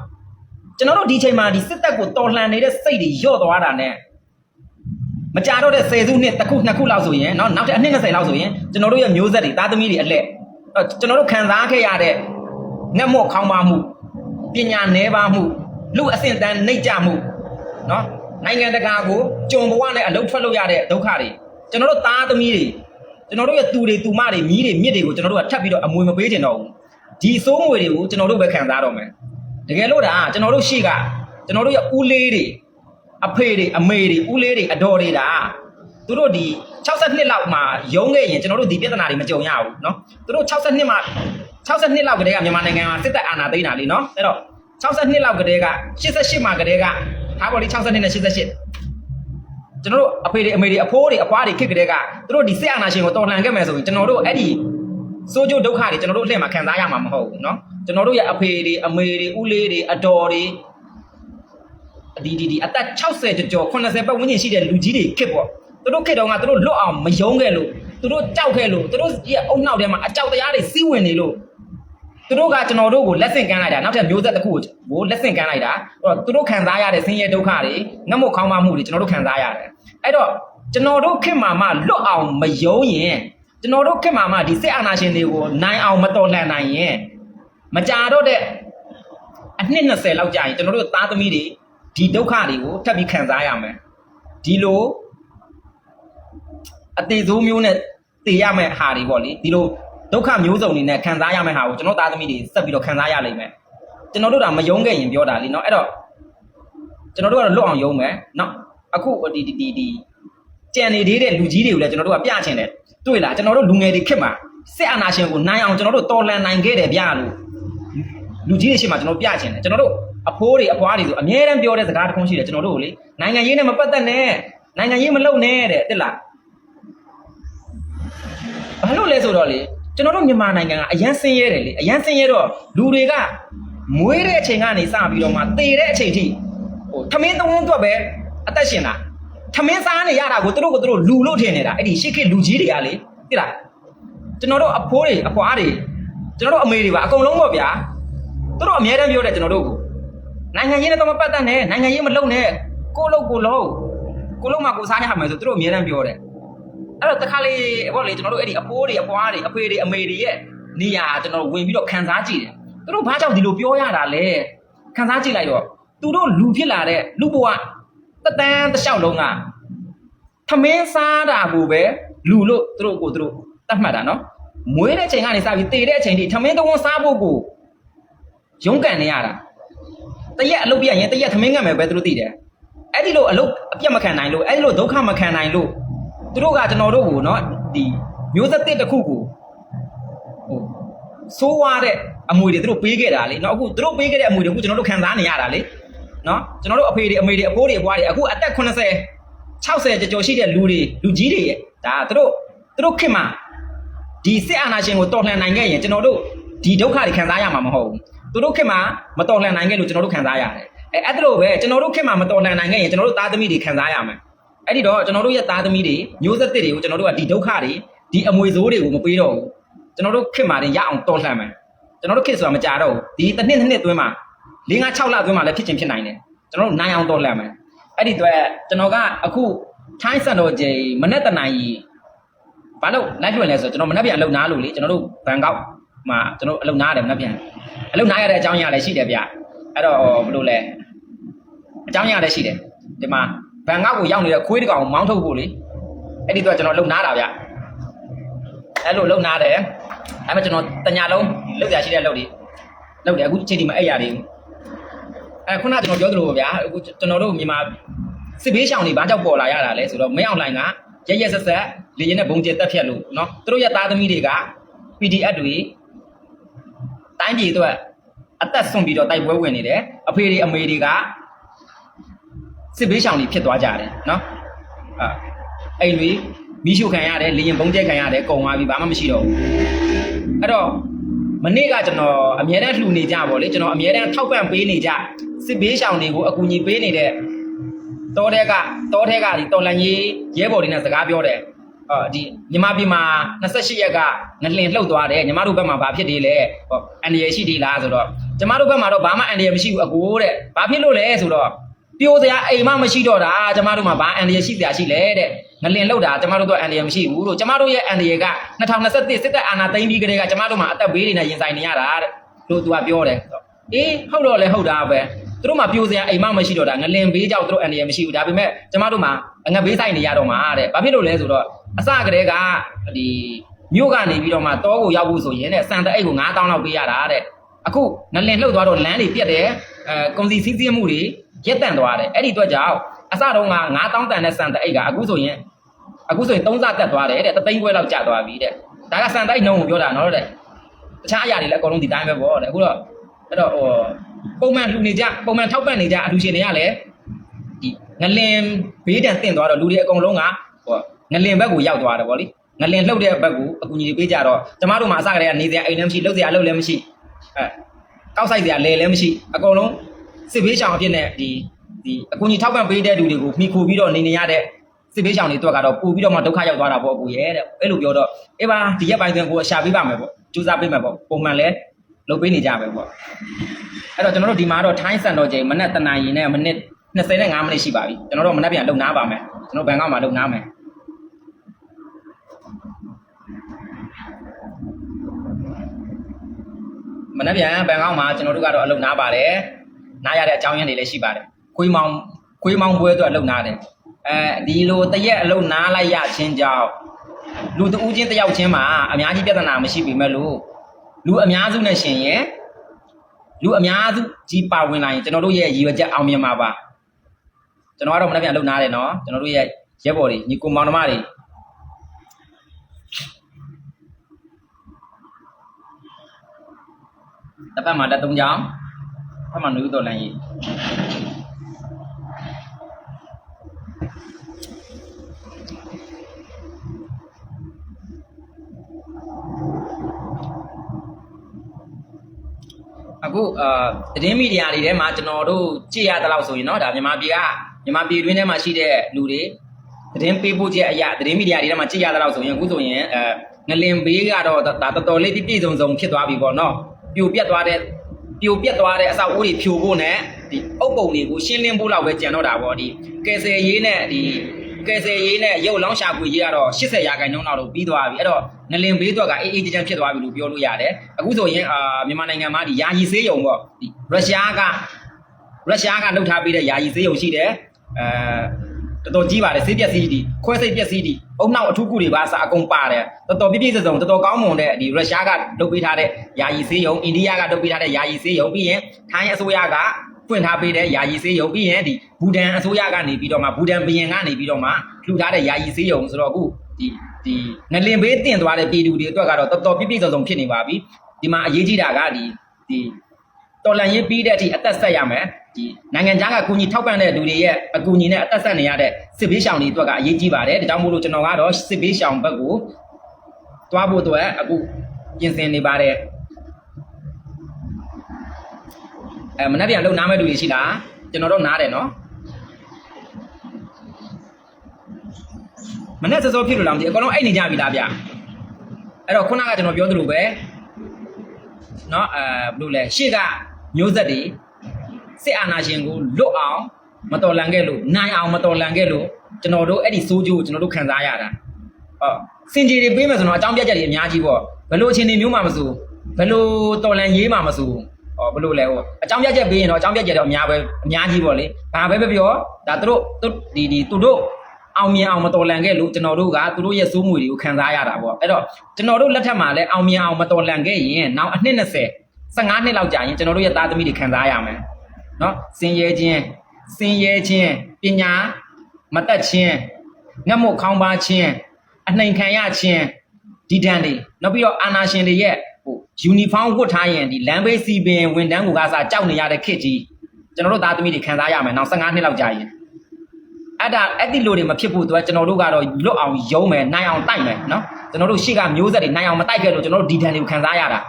ကျွန်တော်တို့ဒီချိန်မှာဒီစစ်တပ်ကိုတော်လှန်နေတဲ့စိတ်တွေညှော့သွားတာ ਨੇ မကြတော့တဲ့10စုနှစ်တစ်ခုနှစ်ခုလောက်ဆိုရင်เนาะနောက်ထပ်အနှစ်20လောက်ဆိုရင်ကျွန်တော်တို့ရဲ့မျိုးဆက်တွေသားသမီးတွေအလှည့်အဲ့ကျွန်တော်တို့ခံစားခဲ့ရတဲ့ငက်မော့ခေါင်းပါမှုပညာနှဲပါမှုလူအဆင့်တန်းနှိပ်ကြမှုเนาะနိုင်ငံတကာကိုကြုံဘဝနဲ့အလုံးထွက်လို့ရတဲ့ဒုက္ခတွေကျွန်တော်တို့သားသမီးတွေကျွန်တော်တို့ရဲ့သူတွေသူမတွေမြီးတွေမြစ်တွေကိုကျွန်တော်တို့ကထပ်ပြီးတော့အမွေမပေးချင်တော့ဘူးဒီစိုးငွေတွေကိုကျွန်တော်တို့ပဲခံစားတော့မယ်တကယ်လို့ဒါကျွန်တော်တို့ရှိကကျွန်တော်တို့ရဲ့ဦးလေးတွေ အဖေတွေအမေတွေဦးလေးတွေအတော်တွေဒါသူတို့ဒီ62လောက်မှာရုံးခဲ့ရင်ကျွန်တော်တို့ဒီပြဿနာတွေမကြုံရဘူးเนาะသူတို့62မှာ62လောက်ကတည်းကမြန်မာနိုင်ငံမှာစစ်တပ်အာဏာသိမ်းတာလीเนาะအဲ့တော့62လောက်ကတည်းက88မှာကတည်းကထားပါလိ62နဲ့88ကျွန်တော်တို့အဖေတွေအမေတွေအဖိုးတွေအဖွားတွေခစ်ကတည်းကသူတို့ဒီစစ်အာဏာရှင်ကိုတော်လှန်ခဲ့မယ်ဆိုရင်ကျွန်တော်တို့အဲ့ဒီစိုးကျိုးဒုက္ခတွေကျွန်တော်တို့အလှည့်မှာခံစားရမှာမဟုတ်ဘူးเนาะကျွန်တော်တို့ရဲ့အဖေတွေအမေတွေဦးလေးတွေအတော်တွေ ဒီဒီဒီအသက်60ကျော်80ပတ်ဝန်းကျင်ရှိတဲ့လူကြီးတွေခစ်ပေါ့သူတို့ခစ်တော့ကသူတို့လွတ်အောင်မယုံခဲ့လို့သူတို့ကြောက်ခဲ့လို့သူတို့ရဲ့အုံနောက်ထဲမှာအကြောက်တရားတွေစီးဝင်နေလို့သူသူတို့ကကျွန်တော်တို့ကိုလက်ဆင့်ကမ်းလိုက်တာနောက်ထပ်မျိုးဆက်တစ်ခုကိုလက်ဆင့်ကမ်းလိုက်တာအဲ့တော့သူတို့ခံစားရတဲ့ဆင်းရဲဒုက္ခတွေငတ်မွတ်ခေါင်းပါမှုတွေကျွန်တော်တို့ခံစားရတယ်အဲ့တော့ကျွန်တော်တို့ခင်မာမလွတ်အောင်မယုံရင်ကျွန်တော်တို့ခင်မာမဒီစစ်အာဏာရှင်တွေကိုနိုင်အောင်မတော်လှန်နိုင်ရင်မကြတော့တဲ့အနှစ်20လောက်ကြာရင်ကျွန်တော်တို့သားသမီးတွေ ဒီဒုက္ခတွေကိုထပ်ပြီးခံစားရမယ်ဒီလိုအသေးစိုးမျိုးနဲ့တည်ရမယ့်ဟာတွေပေါ့လေဒီလိုဒုက္ခမျိုးစုံတွေနဲ့ခံစားရမယ့်ဟာကိုကျွန်တော်သားသမီးတွေဆက်ပြီးတော့ခံစားရလိမ့်မယ်ကျွန်တော်တို့ကမယုံခဲ့ရင်ပြောတာလीเนาะအဲ့တော့ကျွန်တော်တို့ကတော့လွတ်အောင်ယုံမယ်เนาะအခုဒီဒီဒီဒီကြံနေသေးတဲ့လူကြီးတွေကိုလည်းကျွန်တော်တို့ကပြချင်တယ်တွေ့လားကျွန်တော်တို့လူငယ်တွေခက်မှာစစ်အာဏာရှင်ကိုနိုင်အောင်ကျွန်တော်တို့တော်လန်နိုင်ခဲ့တယ်ဗျာလို့လူကြီးတွေရှေ့မှာကျွန်တော်ပြချင်တယ်ကျွန်တော်တို့ အဖိုးတွေအဖွားတွေဆိုအများတန်းပြောတဲ့စကားတစ်ခုရှိတယ်ကျွန်တော်တို့ကိုလေနိုင်ငံရေးနဲ့မပတ်သက်နဲ့နိုင်ငံရေးမလုပ်နဲ့တဲ့တိလားဘာလို့လဲဆိုတော့လေကျွန်တော်တို့မြန်မာနိုင်ငံကအရန်ဆင်းရဲတယ်လေအရန်ဆင်းရဲတော့လူတွေကမွေးတဲ့အချိန်ကနေစပြီးတော့မှတည်တဲ့အချိန်ထိဟိုထမင်းသုံးသွက်ပဲအသက်ရှင်တာထမင်းစားနေရတာကိုသူတို့ကသူတို့လူလို့ထင်နေတာအဲ့ဒီရှေ့ခေတ်လူကြီးတွေကလေသိလားကျွန်တော်တို့အဖိုးတွေအဖွားတွေကျွန်တော်တို့အမေတွေပါအကုန်လုံးပေါ့ဗျာသူတို့အများတန်းပြောတယ်ကျွန်တော်တို့ကို နိုင်ငံရေးနဲ့တော့မပတ်သက်နဲ့နိုင်ငံရေးမလုပ်နဲ့ကိုလုံးကိုလုံးကိုလုံးမှကိုစားရမှာဆိုသူတို့အများတန်းပြောတယ်အဲ့တော့တခါလေဘောလေကျွန်တော်တို့အဲ့ဒီအဖိုးတွေအပွားတွေအဖေတွေအမေတွေရဲ့နေရာကျွန်တော်ဝင်ပြီးတော့ခံစားကြည့်တယ်သူတို့ဘာကြောင့်ဒီလိုပြောရတာလဲခံစားကြည့်လိုက်တော့သူတို့လူဖြစ်လာတဲ့လူဘဝတတန်းတစ်လျှောက်လုံးကထမင်းစားတာကိုပဲလူလို့သူတို့ကိုသူတို့တတ်မှတ်တာနော်မွေးတဲ့ချိန်ကနေစပြီးတည်တဲ့အချိန်ထိထမင်းသုံးစားဖို့ကိုရုန်းကန်နေရတာ တရက်အလုပ်ပြရင်တရက်သမင်းငံ့မယ်ပဲသူတို့သိတယ်အဲ့ဒီလိုအလုပ်အပြတ်မခံနိုင်လို့အဲ့ဒီလိုဒုက္ခမခံနိုင်လို့သူတို့ကကျွန်တော်တို့ကိုနော်ဒီမျိုးသက်တစ်ခုကိုဟိုဆိုးွားတဲ့အမွေတွေသူတို့ပေးခဲ့တာလေနော်အခုသူတို့ပေးခဲ့တဲ့အမွေတွေအခုကျွန်တော်တို့ခံစားနေရတာလေနော်ကျွန်တော်တို့အဖေတွေအမေတွေအဖိုးတွေအဖွားတွေအခုအသက်80 60ကျော်ကျော်ရှိတဲ့လူတွေလူကြီးတွေရဲ့ဒါသူတို့သူတို့ခင်မှာဒီစစ်အာဏာရှင်ကိုတော်လှန်နိုင်ခဲ့ရင်ကျွန်တော်တို့ဒီဒုက္ခတွေခံစားရမှာမဟုတ်ဘူး သူတို့ခင်မှာမတော်လှန်နိုင်ခဲ့လို့ကျွန်တော်တို့ခံစားရတယ်အဲအဲ့ဒါလိုပဲကျွန်တော်တို့ခင်မှာမတော်လှန်နိုင်ခဲ့ရင်ကျွန်တော်တို့သားသမီးတွေခံစားရမယ်အဲ့ဒီတော့ကျွန်တော်တို့ရဲ့သားသမီးတွေမျိုးဆက်သစ်တွေကိုကျွန်တော်တို့ကဒီဒုက္ခတွေဒီအမွေဆိုးတွေကိုမပေးတော့ဘူးကျွန်တော်တို့ခင်မာတင်ရအောင်တော်လှန်မယ်ကျွန်တော်တို့ခင်ဆိုတာမကြတော့ဘူးဒီတစ်နှစ်တစ်နှစ်အတွင်းမှာ၄၅6လအတွင်းမှာလည်းဖြစ်ချင်းဖြစ်နိုင်တယ်ကျွန်တော်တို့နိုင်အောင်တော်လှန်မယ်အဲ့ဒီတော့ကျွန်တော်ကအခုထိုင်းစံတော်ချိန်မနေ့တနာရီဘာလို့ live လွှင့်လဲဆိုတော့ကျွန်တော်မနေ့ပြန်အလုပ်နားလို့လေကျွန်တော်တို့ဘန်ကောက် မှာကျွန်တော်အလုပ်နားရတယ်မနေ့ပြန်အလုပ်နားရတဲ့အကြောင်းအရာလည်းရှိတယ်ဗျအဲ့တော့ဘယ်လိုလဲအကြောင်းအရာလည်းရှိတယ်ဒီမှာ ဘန်ကောက်ကိုရောက်နေတဲ့ခွေးတကောင်ကိုမောင်းထုတ်ဖို့လေအဲ့ဒီတော့ကျွန်တော်လုံနာတာဗျအဲ့လိုလုံနာတယ်အဲ့မဲ့ကျွန်တော်တညာလုံးလုံရရှိတဲ့လုံတွေလုံတယ်အခုချိန်ဒီမှာအဲ့ရသေးဘူးအဲ့ခုနကကျွန်တော်ပြောသလိုပါဗျာအခုကျွန်တော်တို့မြန်မာစစ်ဘေးရှောင်တွေဘာကြောင့်ပေါ်လာရတာလဲဆိုတော့မင်းအောင်လိုင်ကရရက်ဆက်ဆက်လေရင်နဲ့ဘုံကျတက်ဖြတ်လို့เนาะသူတို့ရဲ့သားသမီးတွေက PDF တွေ တိုင်းပြည်အတွက်အသက်ဆုံးပြီးတော့တိုက်ပွဲဝင်နေတယ်အဖေတွေအမေတွေကစစ်ဘေးရှောင်တွေဖြစ်သွားကြတယ်နော်အာအိမ်တွေမီးရှို့ခံရတယ်လေရင်ပုံကျဲခံရတယ်ကုံသွားပြီဘာမှမရှိတော့ဘူးအဲ့တော့မနေ့ကကျွန်တော်အမြဲတမ်းလှူနေကြပါလေကျွန်တော်အမြဲတမ်းထောက်ပံ့ပေးနေကြစစ်ဘေးရှောင်တွေကိုအကူအညီပေးနေတဲ့တောထဲကတောထဲကဒီတော်လန်ကြီးရဲဘော်တွေနဲ့စကားပြောတယ် အော်ဒီညီမပြည်မှာ28ရက်ကငလင်လှုပ်သွားတယ်ညီမတို့ဘက်မှာဘာဖြစ်သေးလဲဟောအန်ဒီရရှိသေးလားဆိုတော့ညီမတို့ဘက်မှာတော့ဘာမှအန်ဒီရမရှိဘူးအကိုတဲ့ဘာဖြစ်လို့လဲဆိုတော့ပြိုစရာအိမ်မမရှိတော့တာကျမတို့မှာဘာအန်ဒီရရှိစရာရှိလဲတဲ့ငလင်လောက်တာကျမတို့တော့အန်ဒီရမရှိဘူးလို့ကျမတို့ရဲ့အန်ဒီရက2021စစ်တပ်အာဏာသိမ်းပြီးကတည်းကကျမတို့မှာအသက်ဘေးတွေနဲ့ရင်ဆိုင်နေရတာတဲ့လို့သူကပြောတယ်အေးဟုတ်တော့လေဟုတ်တာပဲသူတို့မှာပြိုစရာအိမ်မမရှိတော့တာငလင်ဘေးကြောက်သူတို့အန်ဒီရမရှိဘူးဒါပေမဲ့ကျမတို့မှာငတ်ဘေးဆိုင်နေရတော့မှာတဲ့ဘာဖြစ်လို့လဲဆိုတော့ အစကတည်းကဒီမြို့ကနေပြီးတော့မှတောကိုရောက်ဖို့ဆိုရင်တဲ့စံတအိတ်ကို9000လောက်ပေးရတာတဲ့အခုငလင်လှုပ်သွားတော့လမ်းတွေပြက်တယ်အဲကုန်စည်စည်းစိမ်မှုတွေရက်တန့်သွားတယ်အဲ့ဒီအတွက်ကြောင့်အစတုန်းက9000တန်တဲ့စံတအိတ်ကအခုဆိုရင်အခုဆိုရင်3စတက်သွားတယ်တဲ့တသိန်းခွဲလောက်ကျသွားပြီတဲ့ဒါကစံတအိတ်နှုံးကိုပြောတာနော်တဲ့တခြားအရာတွေလည်းအကုန်လုံးဒီတိုင်းပဲပေါ့တဲ့အခုတော့အဲ့တော့ဟိုပုံမှန်လှူနေကြပုံမှန်ထောက်ပံ့နေကြအလှူရှင်တွေကလည်းဒီငလင်ဘေးတန်တင့်သွားတော့လူတွေအကုန်လုံးကဟို ငလင်ဘက်ကိုရောက်သွားတယ်ဗောလေငလင်လှုပ်တဲ့ဘက်ကိုအကူအညီတွေပေးကြတော့ကျမတို့မှာအစကတည်းကနေစရာအိမ်လည်းမရှိလှုပ်စရာအလုပ်လည်းမရှိအဲကောက်ဆိုင်စရာလဲလည်းမရှိအကုန်လုံးစစ်ဘေးရှောင်အဖြစ်နဲ့ဒီဒီအကူကြီးထောက်ပံ့ပေးတဲ့လူတွေကိုမိခိုပြီးတော့နေနေရတဲ့စစ်ဘေးရှောင်တွေအတွက်ကတော့ပို့ပြီးတော့မှဒုက္ခရောက်သွားတာပေါ့အကူရဲ့တဲ့အဲ့လိုပြောတော့အေးပါဒီရက်ပိုင်းတွင်ကိုအရှာပေးပါမယ်ပေါ့စူးစမ်းပေးမယ်ပေါ့ပုံမှန်လဲလုပ်ပေးနေကြပဲပေါ့အဲ့တော့ကျွန်တော်တို့ဒီမှာတော့ထိုင်းစံတော်ချိန်မနက်တနာရီနဲ့မိနစ်25မိနစ်ရှိပါပြီကျွန်တော်တို့မနက်ပြန်လုံနာပါမယ်ကျွန်တော်ဘန်ကောက်မှာလုံနာမယ် မနက်ပြန်ဘန်ကောက်မှာကျွန်တော်တို့ကတော့အလုံနာပါတယ်နားရတဲ့အကြောင်းရင်းတွေလည်းရှိပါတယ်ခွေးမောင်ခွေးမောင်ပွဲအတွက်အလုံနာတယ်အဲဒီလိုတရက်အလုံနာလိုက်ရချင်းကြောင့်လူတဦးချင်းတယောက်ချင်းမှာအများကြီးပြဿနာမရှိပေမဲ့လို့လူအများစုနဲ့ရှင်ရင်လူအများစုကြီးပါဝင်လာရင်ကျွန်တော်တို့ရဲ့ရည်ရွယ်ချက်အောင်မြင်မှာပါကျွန်တော်ကတော့မနေ့ပြန်လုံနာတယ်နော်ကျွန်တော်တို့ရဲ့ရဲဘော်တွေညီကိုမောင်နှမတွေ တစ်ဖက်မှာတက်သုံးချောင်းတစ်ဖက်မှာနှွေးတော်လန်ကြီးအခုအာသတင်းမီဒီယာတွေထဲမှာကျွန်တော်တို့ကြည့်ရတဲ့လောက်ဆိုရင်เนาะဒါမြန်မာပြည်ကမြန်မာပြည်တွင်းထဲမှာရှိတဲ့လူတွေသတင်းပေးပို့ချက်အရာသတင်းမီဒီယာတွေထဲမှာကြည့်ရတဲ့လောက်ဆိုရင်အခုဆိုရင်အဲငလင်ဘေးကတော့ဒါတော်တော်လေးပြည့်ပြည့်စုံစုံဖြစ်သွားပြီပေါ့เนาะ ပြိုပြက်သွားတဲ့ပြိုပြက်သွားတဲ့အဆောက်အဦတွေဖြိုဖို့နဲ့ဒီအုပ်ပုံတွေကိုရှင်းလင်းဖို့လောက်ပဲကြံတော့တာပေါ့ဒီကယ်ဆယ်ရေးနဲ့ဒီကယ်ဆယ်ရေးနဲ့ရုပ်လောင်းရှာဖွေရေးကတော့80ရာခိုင်နှုန်းလောက်တော့ပြီးသွားပြီအဲ့တော့ငလင်ဘေးတော့ကအေးအေးချမ်းချမ်းဖြစ်သွားပြီလို့ပြောလို့ရတယ်အခုဆိုရင်အာမြန်မာနိုင်ငံမှာဒီယာယီဆေးရုံပေါ့ဒီရုရှားကရုရှားကလှုပ်ထားပေးတဲ့ယာယီဆေးရုံရှိတယ်အဲ တော်တော်ကြီးပါတယ်ဆေးပြက်စီးဒီခွဲစိတ်ပြက်စီးဒီအုံနောက်အထူးကုတွေပါစအကုန်ပါတယ်တော်တော်ပြည့်ပြည့်စုံစုံတော်တော်ကောင်းမွန်တဲ့ဒီရုရှားကလုပ်ပေးထားတဲ့ယာယီဆေးရုံအိန္ဒိယကလုပ်ပေးထားတဲ့ယာယီဆေးရုံပြီးရင်ထိုင်းအစိုးရကဖွင့်ထားပေးတဲ့ယာယီဆေးရုံပြီးရင်ဒီဘူဒန်အစိုးရကနေပြီးတော့မှဘူဒန်ဘီယင်ကနေပြီးတော့မှလှူထားတဲ့ယာယီဆေးရုံဆိုတော့အခုဒီဒီငလင်ဘေးတင်သွားတဲ့ပြည်သူတွေအတွက်ကတော့တော်တော်ပြည့်ပြည့်စုံစုံဖြစ်နေပါပြီဒီမှာအရေးကြီးတာကဒီဒီတော်လန်ရေးပြီးတဲ့အထိအသက်ဆက်ရမယ်ဒီနိုင်ငံခြားကကူညီထောက်ပံ့တဲ့လူတွေရဲ့အကူအညီနဲ့အသက်ဆက်နေရတဲ့ စစ်ဘေးရှောင်တွေအတွက်ကအရေးကြီးပါတယ်ဒါကြောင့်မို့လို့ကျွန်တော်ကတော့စစ်ဘေးရှောင်ဘက်ကိုတွားဖို့အတွက်အခုပြင်ဆင်နေပါတယ်အဲမနေ့ပြန်လုံနာမဲ့လူတွေရှိလားကျွန်တော်တို့နားတယ်နော်မနေ့စောစောဖြစ်လို့လားမသိဘူးအကောင်လုံးအိတ်နေကြပြီလားဗျအဲ့တော့ခုနကကျွန်တော်ပြောသလိုပဲเนาะအဲဘယ်လိုလဲရှေ့ကမျိုးဆက်တွေစစ်အာဏာရှင်ကိုလွတ်အောင် မတော်လန်ခဲ့လို့နိုင်အောင်မတော်လန်ခဲ့လို့ကျွန်တော်တို့အဲ့ဒီစိုးကျိုးကိုကျွန်တော်တို့ခံစားရတာဟောစင်ကြီးတွေပေးမယ်ဆိုတော့အကြောင်းပြချက်တွေအများကြီးပေါ့ဘယ်လိုအခြေအနေမျိုးမှမစိုးဘယ်လိုတော်လန်ရေးမှမစိုးဟောဘယ်လိုလဲဟောအကြောင်းပြချက်ပေးရင်တော့အကြောင်းပြချက်တော့အများပဲအများကြီးပေါ့လေဘာပဲပဲပြောဒါသူတို့သူဒီဒီသူတို့အောင်မြင်အောင်မတော်လန်ခဲ့လို့ကျွန်တော်တို့ကသူတို့ရဲ့စိုးမွေတွေကိုခံစားရတာပေါ့အဲ့တော့ကျွန်တော်တို့လက်ထက်မှာလည်းအောင်မြင်အောင်မတော်လန်ခဲ့ရင်နောက်အနှစ်20 15နှစ်လောက်ကြာရင်ကျွန်တော်တို့ရဲ့သားသမီးတွေခံစားရမယ်နော်စင်ရဲခြင်း စင်ရဲခြင်းပညာမတက်ခြင်းငတ်မွတ်ခေါင်းပါခြင်းအနှိမ်ခံရခြင်းဒီတန်းတွေနောက်ပြီးတော့အာနာရှင်တွေရဲ့ဟိုယူနီဖောင်းဝတ်ထားရင်ဒီလမ်းဘေးစီပင်ဝန်တန်းကိုကစားကြောက်နေရတဲ့ခစ်ကြီးကျွန်တော်တို့သားသမီးတွေခံစားရမယ်နောက်15နှစ်လောက်ကြာရင်အဲ့ဒါအဲ့ဒီလိုတွေမဖြစ်ဖို့အတွက်ကျွန်တော်တို့ကတော့လွတ်အောင်ယုံမယ်နိုင်အောင်တိုက်မယ်နော်ကျွန်တော်တို့ရှေ့ကမျိုးဆက်တွေနိုင်အောင်မတိုက်ခဲ့လို့ကျွန်တော်တို့ဒီတန်းတွေကိုခံစားရတာ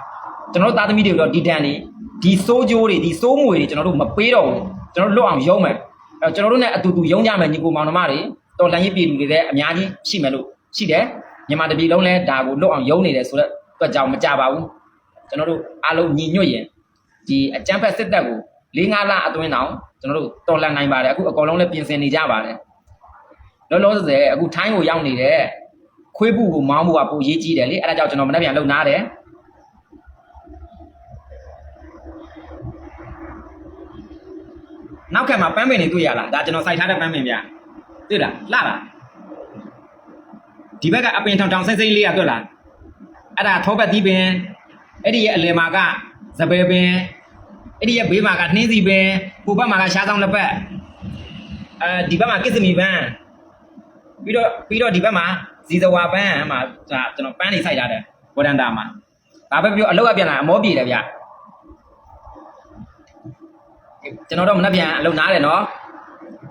ကျွန်တော်တို့သားသမီးတွေတော့ဒီတန်တွေဒီစိုးကြိုးတွေဒီစိုးမွေတွေကျွန်တော်တို့မပေးတော့ဘူး ကျွန်တော်တို့လွတ်အောင်ရုံးမယ်အဲကျွန်တော်တို့ ਨੇ အတူတူရုံးကြမယ်ညီကိုမောင်နှမတွေတော်လန်ရေးပြည်သူတွေလည်းအများကြီးရှိမယ်လို့ရှိတယ်မြန်မာတပြည်လုံးလည်းဒါကိုလွတ်အောင်ရုံးနေတယ်ဆိုတော့အတွက်ကြောင့်မကြပါဘူးကျွန်တော်တို့အားလုံးညီညွတ်ရင်ဒီအကြမ်းဖက်စစ်တပ်ကို၄၅လအတွင်းတောင်ကျွန်တော်တို့တော်လန်နိုင်ပါတယ်အခုအကောင်လုံးလည်းပြင်ဆင်နေကြပါတယ်လောလောဆယ်အခုထိုင်းကိုရောက်နေတဲ့ခွေးပူကိုမောင်းဖို့ကပိုရေးကြီးတယ်လေအဲ့ဒါကြောင့်ကျွန်တော်မနေ့ပြန်လုံနာတယ် နောက်ကမှာပန်းပင်တွေတွေ့ရလားဒါကျွန်တော်စိုက်ထားတဲ့ပန်းပင်ဗျတွေ့လားလှလားဒီဘက်ကအပင်ထောင်ထောင်စိမ့်စိမ့်လေးရတွေ့လားအဲ့ဒါထောပတ်သီးပင်အဲ့ဒီရဲ့အလယ်မှာကစပယ်ပင်အဲ့ဒီရဲ့ဘေးမှာကနှင်းစီပင်ဟိုဘက်မှာကရှားဆောင်လက်ပတ်အဲဒီဘက်မှာကစ္စမီပန်းပြီးတော့ပြီးတော့ဒီဘက်မှာဇီဇဝါပန်းမှာဒါကျွန်တော်ပန်းတွေစိုက်ထားတယ်ဝရန်တာမှာဒါပဲပြောအလောက်အပြန်လာအမောပြေတယ်ဗျ ကျွန်တော်တို့မနှက်ပြန်အလုပ်နားတယ်နော်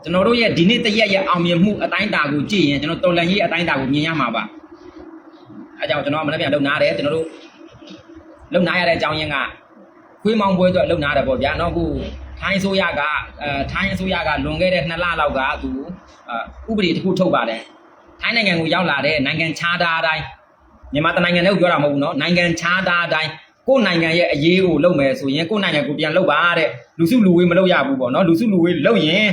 ကျွန်တော်တို့ရဲ့ဒီနေ့တရက်ရဲ့အောင်မြင်မှုအတိုင်းအတာကိုကြည့်ရင်ကျွန်တော်တော်လန်ကြီးအတိုင်းအတာကိုမြင်ရမှာပါအဲကြောင့်ကျွန်တော်ကမနှက်ပြန်လုပ်နားတယ်ကျွန်တော်တို့လုပ်နားရတဲ့အကြောင်းရင်းကခွေးမောင်ပွဲအတွက်လုပ်နားတယ်ပေါ့ဗျာနော်အခုထိုင်းအစိုးရကအဲထိုင်းအစိုးရကလွန်ခဲ့တဲ့2လလောက်ကသူအဲဥပဒေတစ်ခုထုတ်ပါတယ်ထိုင်းနိုင်ငံကိုရောက်လာတဲ့နိုင်ငံခြားသားအတိုင်းမြန်မာတနိုင်ငံနဲ့ကိုပြောတာမဟုတ်ဘူးနော်နိုင်ငံခြားသားအတိုင်း ကိုယ်နိုင်ငံရဲ့အရေးကိုလုပ်မယ်ဆိုရင်ကိုယ်နိုင်ငံကိုပြန်လုပ်ပါတဲ့လူစုလူဝေးမလုပ်ရဘူးပေါ့နော်လူစုလူဝေးလုပ်ရင်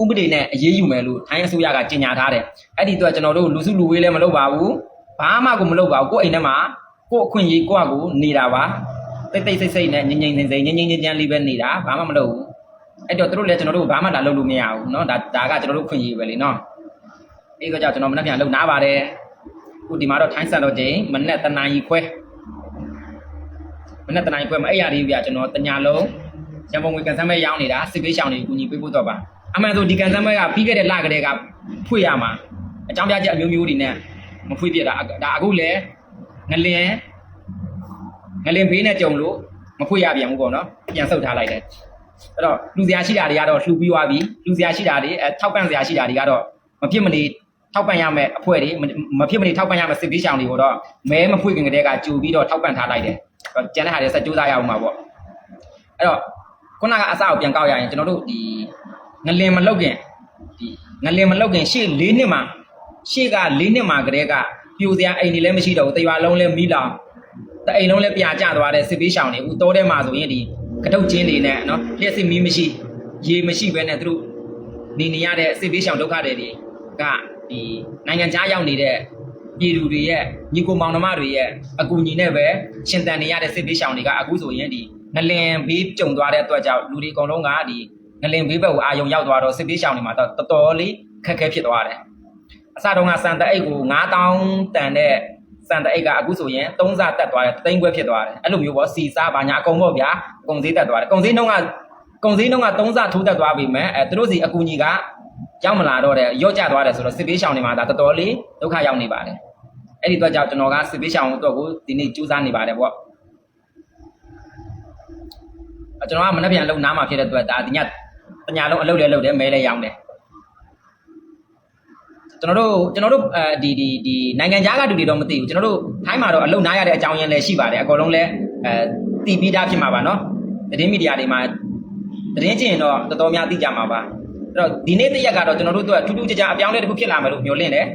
ဥပဒေနဲ့အရေးယူမယ်လို့ထိုင်းအစိုးရကကြေညာထားတယ်အဲ့ဒီတော့ကျွန်တော်တို့လူစုလူဝေးလည်းမလုပ်ပါဘူးဘာမှကိုမလုပ်ပါဘူးကိုယ်အိမ်ထဲမှာကိုယ့်အခွင့်အရေးကိုယ့်အကိုနေတာပါတိတ်တိတ်ဆိတ်ဆိတ်နဲ့ငြိမ်ငြိမ်စိမ့်စိမ့်ငြိမ်ငြိမ်ချမ်းချမ်းလေးပဲနေတာဘာမှမလုပ်ဘူးအဲ့တော့သူတို့လည်းကျွန်တော်တို့ဘာမှလာလုပ်လို့မရဘူးเนาะဒါဒါကကျွန်တော်တို့အခွင့်အရေးပဲလေเนาะအဲ့တော့ကြောင့်ကျွန်တော်မနေ့ပြန်လုပ်နားပါတယ်ခုဒီမှာတော့ထိုင်းစံတော်ချိန်မနေ့တနာရီခွဲ မနေ့တနိုင်ခွဲမအဲ့ရသေးဘူးဗျကျွန်တော်တညာလုံးရန်ပုံငွေကန်ဆန်းမဲ့ရောင်းနေတာစစ်ပေးရှောင်းတွေကူညီပေးဖို့တော့ပါအမှန်ဆိုဒီကန်ဆန်းမဲ့ကပြီးခဲ့တဲ့လကတည်းကဖွေရမှာအကြောင်းပြချက်အမျိုးမျိုးတွေနဲ့မဖွေပြတာဒါအခုလည်းငလင်ငလင်ဘေးနဲ့ကြုံလို့မဖွေရပြန်ဘူးပေါ့နော်ပြန်ဆုတ်ထားလိုက်တယ်အဲ့တော့လူစရာရှိတာတွေကတော့လှူပြီးသွားပြီလူစရာရှိတာတွေအဲထောက်ပံ့စရာရှိတာတွေကတော့မဖြစ်မနေထောက်ပံ့ရမယ့်အဖွဲ့တွေမဖြစ်မနေထောက်ပံ့ရမယ့်စစ်ပေးရှောင်းတွေကိုတော့မဲမဖွေခင်ကတည်းကကြိုပြီးတော့ထောက်ပံ့ထားလိုက်တယ်တော့ ကျန်တဲ့ဟာတွေဆက်ကြိုးစားရအောင်ပါပေါ့အဲ့တော့ခုနကအစကိုပြန်ကောက်ရရင်ကျွန်တော်တို့ဒီငလင်မလုတ်ခင်ဒီငလင်မလုတ်ခင်ရှေ့၄နှစ်မှာရှေ့က၄နှစ်မှာကတည်းကပြိုစရာအိမ်တွေလည်းမရှိတော့ဘူးတရွာလုံးလည်းမီးလောင်တအိမ်လုံးလည်းပြာကျသွားတဲ့စစ်ပေးရှောင်တွေဦးတိုးထဲမှာဆိုရင်ဒီကတုတ်ချင်းတွေနဲ့နော်လျှက်စစ်မီးမရှိရေမရှိဘဲနဲ့သူတို့နေနေရတဲ့စစ်ပေးရှောင်ဒုက္ခတွေတွေကဒီနိုင်ငံခြားရောက်နေတဲ့ ပြည်သူတွေရဲ့ညီကိုမောင်နှမတွေရဲ့အကူအညီနဲ့ပဲရှင်တန်နေရတဲ့စစ်ပေးရှောင်တွေကအခုဆိုရင်ဒီငလင်ဘေးကြုံသွားတဲ့အတွက်ကြောင့်လူတွေအကုန်လုံးကဒီငလင်ဘေးဘက်ကိုအာယုံရောက်သွားတော့စစ်ပေးရှောင်တွေမှာတော့တော်တော်လေးခက်ခဲဖြစ်သွားတယ်အစတုန်းကစံတအိတ်ကို9000တန်တဲ့စံတအိတ်ကအခုဆိုရင်3စားတက်သွားတယ်တိမ့်ခွဲဖြစ်သွားတယ်အဲ့လိုမျိုးပေါ့စီစားပါညာအကုန်ပေါ့ဗျာအကုန်သေးတက်သွားတယ်အကုန်သေးနှုန်းကကုန်သေးနှုန်းက3စားထိုးတက်သွားပြီမဲ့အဲသူတို့စီအကူအညီက ရောက်မလာတော့တဲ့ရော့ကျသွားတယ်ဆိုတော့စစ်ပေးရှောင်တွေမှာဒါတော်တော်လေးဒုက္ခရောက်နေပါတယ်အဲ့ဒီတော့ကြောင့်ကျွန်တော်ကစစ်ပေးရှောင်းတော့ကိုဒီနေ့ကြိုးစားနေပါတယ်ပေါ့အကျွန်တော်ကမနေ့ပြန်လုံနားမှာဖြစ်တဲ့အတွက်ဒါဒီညတညာလုံးအလုပ်လဲလုပ်တယ်မဲလဲရောင်းတယ်ကျွန်တော်တို့ကျွန်တော်တို့အဲဒီဒီဒီနိုင်ငံခြားကလူတွေတော့မသိဘူးကျွန်တော်တို့ထိုင်းမှာတော့အလုပ်နားရတဲ့အကြောင်းရင်းလည်းရှိပါတယ်အကုန်လုံးလည်းအဲတီးပြီးသားဖြစ်မှာပါနော်သတင်းမီဒီယာတွေမှာသတင်းကျင်တော့တော်တော်များသိကြမှာပါအဲ့ တော့ဒီနေ့တရက်ကတော့ကျွန်တော်တို့တို့ထူးထူးခြားခြားအပြောင်းအလဲတစ်ခုဖြစ်လာမယ်လို့မျှော်လင့်တယ်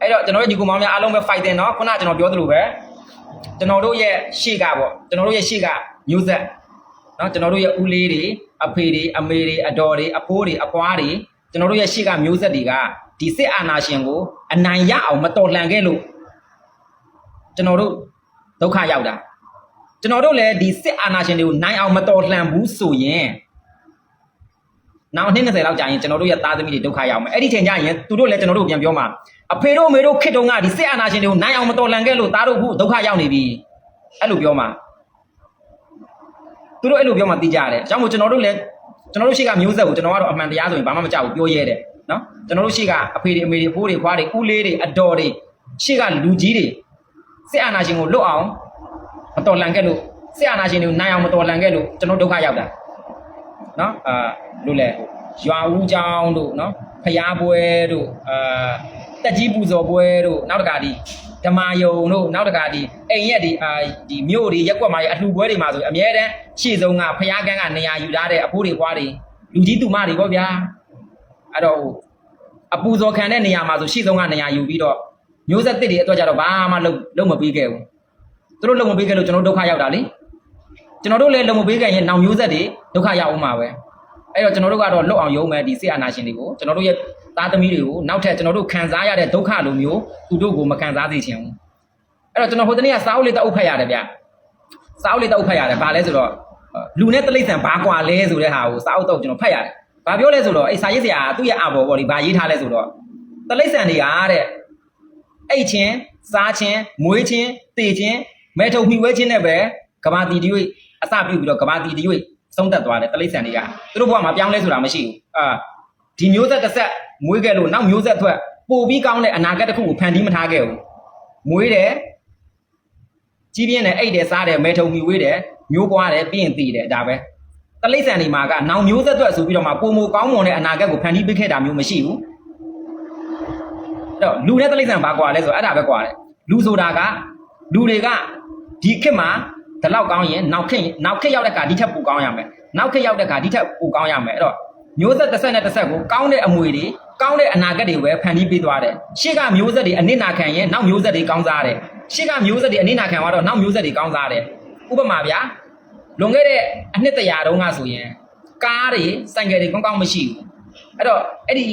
အဲ့တော့ကျွန်တော်တို့ညီကောင်မောင်များအားလုံးပဲ fight တယ်เนาะခုနကကျွန်တော်ပြောသလိုပဲကျွန်တော်တို့ရဲ့ရှေ့ကပေါ့ကျွန်တော်တို့ရဲ့ရှေ့ကမျိုးဆက်เนาะကျွန်တော်တို့ရဲ့ဦးလေးတွေအဖေတွေအမေတွေအတော်တွေအဖိုးတွေအဖွားတွေကျွန်တော်တို့ရဲ့ရှေ့ကမျိုးဆက်တွေကဒီစစ်အာဏာရှင်ကိုအနိုင်ရအောင်မတော်လှန်ခဲ့လို့ကျွန်တော်တို့ဒုက္ခရောက်တာ ကျွန်တော်တို့လည်းဒီစစ်အာဏာရှင်တွေကိုနိုင်အောင်မတော်လှန်ဘူးဆိုရင်နောက်နှစ်20လောက်ကြာရင်ကျွန်တော်တို့ရဲ့သားသမီးတွေဒုက္ခရောက်မယ်အဲ့ဒီချိန်ကျရင်သူတို့လည်းကျွန်တော်တို့ပြန်ပြောမှာအဖေတို့အမေတို့ခစ်တုံးကဒီစစ်အာဏာရှင်တွေကိုနိုင်အောင်မတော်လှန်ခဲ့လို့သားတို့ခုဒုက္ခရောက်နေပြီအဲ့လိုပြောမှာသူတို့အဲ့လိုပြောမှသိကြတယ်အကြောင်းမို့ကျွန်တော်တို့လည်းကျွန်တော်တို့ရှိကမျိုးဆက်ကိုကျွန်တော်ကတော့အမှန်တရားဆိုရင်ဘာမှမကြောက်ဘူးပြောရဲတယ်နော်ကျွန်တော်တို့ရှိကအဖေတွေအမေတွေဖိုးတွေဖွားတွေဦးလေးတွေအတော်တွေရှိကလူကြီးတွေစစ်အာဏာရှင်ကိုလွတ်အောင် မတော်လန်ခဲ့လို့ဆရာနာရှင်တွေနိုင်အောင်မတော်လန်ခဲ့လို့ကျွန်တော်ဒုက္ခရောက်တာနော်အာလို့လဲရွာဦးကြောင်းတို့နော်ဖျားပွဲတို့အာတက်ကြီးပူဇော်ပွဲတို့နောက်တကဒီဓမာယုံတို့နောက်တကဒီအိမ်ရက်ဒီအာဒီမြို့တွေရက်ကွက်မှာရအလှပွဲတွေမှာဆိုအများတန်းရှေ့ဆုံးကဖျားကန်းကနေရာယူထားတဲ့အဖိုးတွေဘွားတွေလူကြီးသူမတွေပေါ့ဗျာအဲ့တော့အပူဇော်ခံတဲ့နေရာမှာဆိုရှေ့ဆုံးကနေရာယူပြီးတော့မျိုးဆက်တစ်တွေအတွက်ကြတော့ဘာမှလုံးလုံးမပြီးခဲ့ဘူး သူတို့လုံးမပြီးခဲ့လို့ကျွန်တော်ဒုက္ခရောက်တာလေကျွန်တော်တို့လည်းလုံမပေးကြရင်နောင်မျိုးဆက်တွေဒုက္ခရောက်အောင်မှာပဲအဲ့တော့ကျွန်တော်တို့ကတော့လွတ်အောင်ရုံးမယ်ဒီစစ်အာဏာရှင်တွေကိုကျွန်တော်တို့ရဲ့သားသမီးတွေကိုနောက်ထပ်ကျွန်တော်တို့ခံစားရတဲ့ဒုက္ခလိုမျိုးသူတို့ကိုမခံစားစေချင်ဘူးအဲ့တော့ကျွန်တော်ဟိုတနေ့ကစာအုပ်လေးတအုပ်ဖတ်ရတယ်ဗျစာအုပ်လေးတအုပ်ဖတ်ရတယ်ဘာလဲဆိုတော့လူနဲ့တလိမ့်ဆန်ဘာကွာလဲဆိုတဲ့ဟာကိုစာအုပ်တော့ကျွန်တော်ဖတ်ရတယ်ဘာပြောလဲဆိုတော့အဲ့စာရေးဆရာသူ့ရဲ့အဘော်ပေါ့ဒီဘာရေးထားလဲဆိုတော့တလိမ့်ဆန်တွေကတဲ့အိတ်ချင်းစားချင်းမွေးချင်းတေချင်း မဲထုံမှီဝဲချင်းနဲ့ပဲကဘာတီတီရွေး အစပြုပြီးတော့ကဘာတီတီရွေ့ဆုံးသက်သွားတယ်တလိษံတွေကသူတို့ဘဝမှာပြောင်းလဲဆိုတာမရှိဘူးအာဒီမျိုးဆက်တစ်ဆက်မွေးခဲ့လို့နောက်မျိုးဆက်အတွက်ပို့ပြီးကောင်းတဲ့အနာဂတ်တစ်ခုကိုဖန်တီးမထားခဲ့ဘူးမွေးတယ်ကြီးပြင်းတယ်အိတ်တယ်စားတယ်မဲထုံမီဝေးတယ်မျိုးပွားတယ်ပြီးရင်တည်တယ်ဒါပဲတလိษံတွေမှာကနောင်မျိုးဆက်အတွက်ဆိုပြီးတော့မှပုံမကောင်းမွန်တဲ့အနာဂတ်ကိုဖန်တီးပေးခဲ့တာမျိုးမရှိဘူးအဲ့တော့လူနဲ့တလိษံဘာကွာလဲဆိုတော့အဲ့ဒါပဲကွာတယ်လူဆိုတာကလူတွေက ဒီခေတ်မှာဒီလောက်ကောင်းရင်နောက်ခေတ်နောက်ခေတ်ရောက်တဲ့ခါဒီထက်ပိုကောင်းရမယ်နောက်ခေတ်ရောက်တဲ့ခါဒီထက်ပိုကောင်းရမယ်အဲ့တော့မျိုးဆက်တစ်ဆက်နဲ့တစ်ဆက်ကိုကောင်းတဲ့အမွေတွေကောင်းတဲ့အနာဂတ်တွေပဲဖန်တီးပေးသွားတယ်ရှေ့ကမျိုးဆက်တွေအနစ်နာခံရင်နောက်မျိုးဆက်တွေကောင်းစားတယ်ရှေ့ကမျိုးဆက်တွေအနစ်နာခံသွားတော့နောက်မျိုးဆက်တွေကောင်းစားတယ်ဥပမာဗျာလွန်ခဲ့တဲ့အနှစ်တရာတုန်းကဆိုရင်ကားတွေစိုင်ကယ်တွေကောင်းကောင်းမရှိဘူးအဲ့တော့အဲ့ဒီ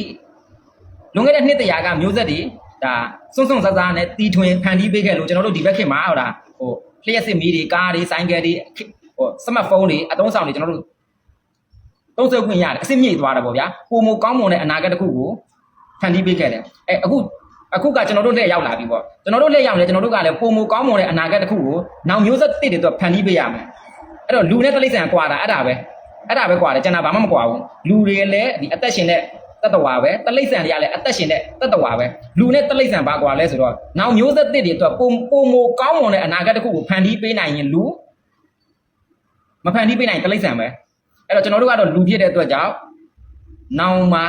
လွန်ခဲ့တဲ့နှစ်တရာကမျိုးဆက်တွေဒါစွန့်စွန့်စားစားနဲ့တီထွင်ဖန်တီးပေးခဲ့လို့ကျွန်တော်တို့ဒီဘက်ခေတ်မှာဟိုဒါဟို လျှက်စစ်မီးတွေကားတွေစိုင်ကယ်တွေဟိုစမတ်ဖုန်းတွေအသုံးဆောင်တွေကျွန်တော်တို့သုံးဆွဲခွင့်ရတယ်အစစ်မြင့်သွားတယ်ပေါ့ဗျာပုံမကောင်းမွန်တဲ့အနာဂတ်တစ်ခုကိုဖန်တီးပေးခဲ့တယ်အဲအခုအခုကကျွန်တော်တို့လက်ရောက်လာပြီပေါ့ကျွန်တော်တို့လက်ရောက်နေကျွန်တော်တို့ကလည်းပုံမကောင်းမွန်တဲ့အနာဂတ်တစ်ခုကိုနောက်မျိုးဆက်တစ်တွေတော့ဖန်တီးပေးရမယ်အဲ့တော့လူနဲ့တိရစ္ဆာန်ကွာတာအဲ့ဒါပဲအဲ့ဒါပဲကွာတယ်ကျွန်တော်ဘာမှမကွာဘူးလူတွေလည်းဒီအသက်ရှင်တဲ့ တတဝါပဲတိရစ္ဆာန်တွေကလည်းအသက်ရှင်တဲ့တတဝါပဲလူနဲ့တိရစ္ဆာန်ဘာကွာလဲဆိုတော့နောက်မျိုးဆက်တစ်တွေတော့ပုံပုံမကောင်းမွန်တဲ့အနာဂတ်တစ်ခုကိုဖန်တီးပေးနိုင်ရင်လူမဖန်တီးပေးနိုင်တိရစ္ဆာန်ပဲအဲ့တော့ကျွန်တော်တို့ကတော့လူဖြစ်တဲ့အတွက်ကြောင့်နောင်မှာ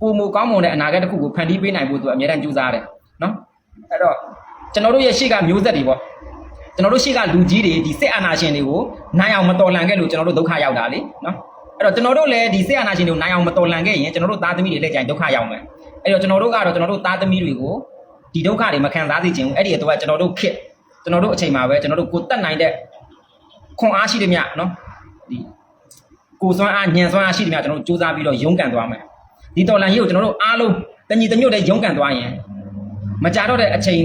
ပုံမကောင်းမွန်တဲ့အနာဂတ်တစ်ခုကိုဖန်တီးပေးနိုင်ဖို့သူအများအားကြိုးစားတယ်နော်အဲ့တော့ကျွန်တော်တို့ရဲ့ရှေ့ကမျိုးဆက်တွေပေါ့ကျွန်တော်တို့ရှေ့ကလူကြီးတွေဒီစစ်အာဏာရှင်တွေကိုနိုင်အောင်မတော်လှန်ခဲ့လို့ကျွန်တော်တို့ဒုက္ခရောက်တာလေနော် အဲ့တော့ကျွန်တော်တို့လည်းဒီစစ်အာဏာရှင်တွေကိုနိုင်အောင်မတော်လှန်ခဲ့ရင်ကျွန်တော်တို့သားသမီးတွေလည်းကြိုင်ဒုက္ခရောက်မယ်အဲ့တော့ကျွန်တော်တို့ကတော့ကျွန်တော်တို့သားသမီးတွေကိုဒီဒုက္ခတွေမခံစားစေချင်ဘူးအဲ့ဒီအတွက်ကျွန်တော်တို့ခစ်ကျွန်တော်တို့အချိန်မှာပဲကျွန်တော်တို့ကိုတက်နိုင်တဲ့ခွန်အားရှိတဲ့မြနော်ဒီကိုစွမ်းအားညံစွမ်းအားရှိတယ်များကျွန်တော်တို့စူးစမ်းပြီးတော့ရုန်းကန်သွားမယ်ဒီတော်လန်ကြီးကိုကျွန်တော်တို့အားလုံးတညီတညွတ်တဲ့ရုန်းကန်သွားရင်မကြတော့တဲ့အချိန်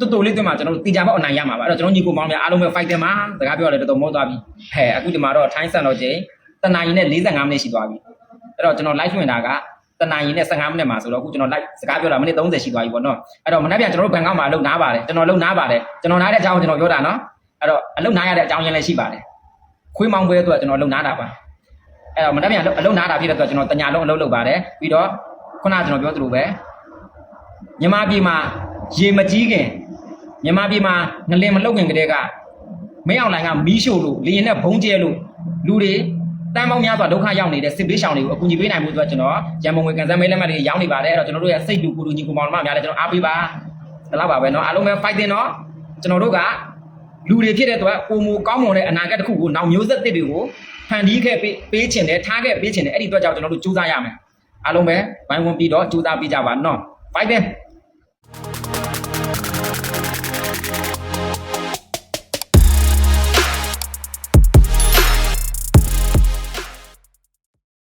တူတူလေးတွေမှာကျွန်တော်တို့တေချာပေါက်အနိုင်ရမှာပါအဲ့တော့ကျွန်တော်ညီကိုမောင်များအားလုံးပဲ fight တယ်မှာစကားပြောရတဲ့တော်တော်မောသွားပြီဟဲ့အခုဒီမှာတော့ထိုင်းဆန်တော့ချိန်တနာရီနဲ့45မိနစ်ရှိသွားပြီအဲ့တော့ကျွန်တော် live ဝင်တာကတနာရီနဲ့15မိနစ်မှာဆိုတော့အခုကျွန်တော် live စကားပြောတာမိနစ်30ရှိသွားပြီပေါ့နော်အဲ့တော့မနေ့ပြန်ကျွန်တော်တို့ဘန်ကောက်မှာအလုပ်နားပါတယ်ကျွန်တော်လုပ်နားပါတယ်ကျွန်တော်နားတဲ့အကြောင်းကျွန်တော်ပြောတာနော်အဲ့တော့အလုပ်နားရတဲ့အကြောင်းရင်းလည်းရှိပါတယ်ခွေးမောင်းပွဲအတွက်ကျွန်တော်လုံနာတာပါအဲ့တော့မတက်ပြန်အလုံနာတာဖြစ်တဲ့အတွက်ကျွန်တော်တညာလုံးအလုပ်လုပ်ပါတယ်ပြီးတော့ခုနကကျွန်တော်ပြောသလိုပဲမြန်မာပြည်မှာ ရေမကြီးခင်မြန်မာပြည်မှာငလင်မလုတ်ခင်ကတည်းကမင်းအောင်လိုင်ကမီးရှို့လို့လေရင်နဲ့ဘုံကျဲလို့လူတွေတန်ပေါင်းများစွာဒုက္ခရောက်နေတဲ့စစ်ပေးရှောင်တွေကိုအကူအညီပေးနိုင်မှုအတွက်ကျွန်တော်ရန်ပုံငွေကန်ဆယ်မဲလက်မှတ်တွေရောင်းနေပါတယ်အဲ့တော့ကျွန်တော်တို့ရဲ့စိတ်တူကိုယ်တူညီကိုမောင်နှမများလည်းကျွန်တော်အားပေးပါဒါတော့ပါပဲเนาะအားလုံးပဲ fighting เนาะကျွန်တော်တို့က လူတွေဖြစ်တဲ့အတွက်ပုံမူကောင်းမွန်တဲ့အနာဂတ်တစ်ခုကိုနောက်မျိုးဆက်တစ်တွေကိုဖန်တီးခဲ့ပေးပေးချင်တယ်ထားခဲ့ပေးချင်တယ်အဲ့ဒီအတွက်ကြောင့်ကျွန်တော်တို့ကြိုးစားရမယ်အားလုံးပဲဝိုင်းဝန်းပြီးတော့ကြိုးစားပြီးကြပါနော် fight တယ်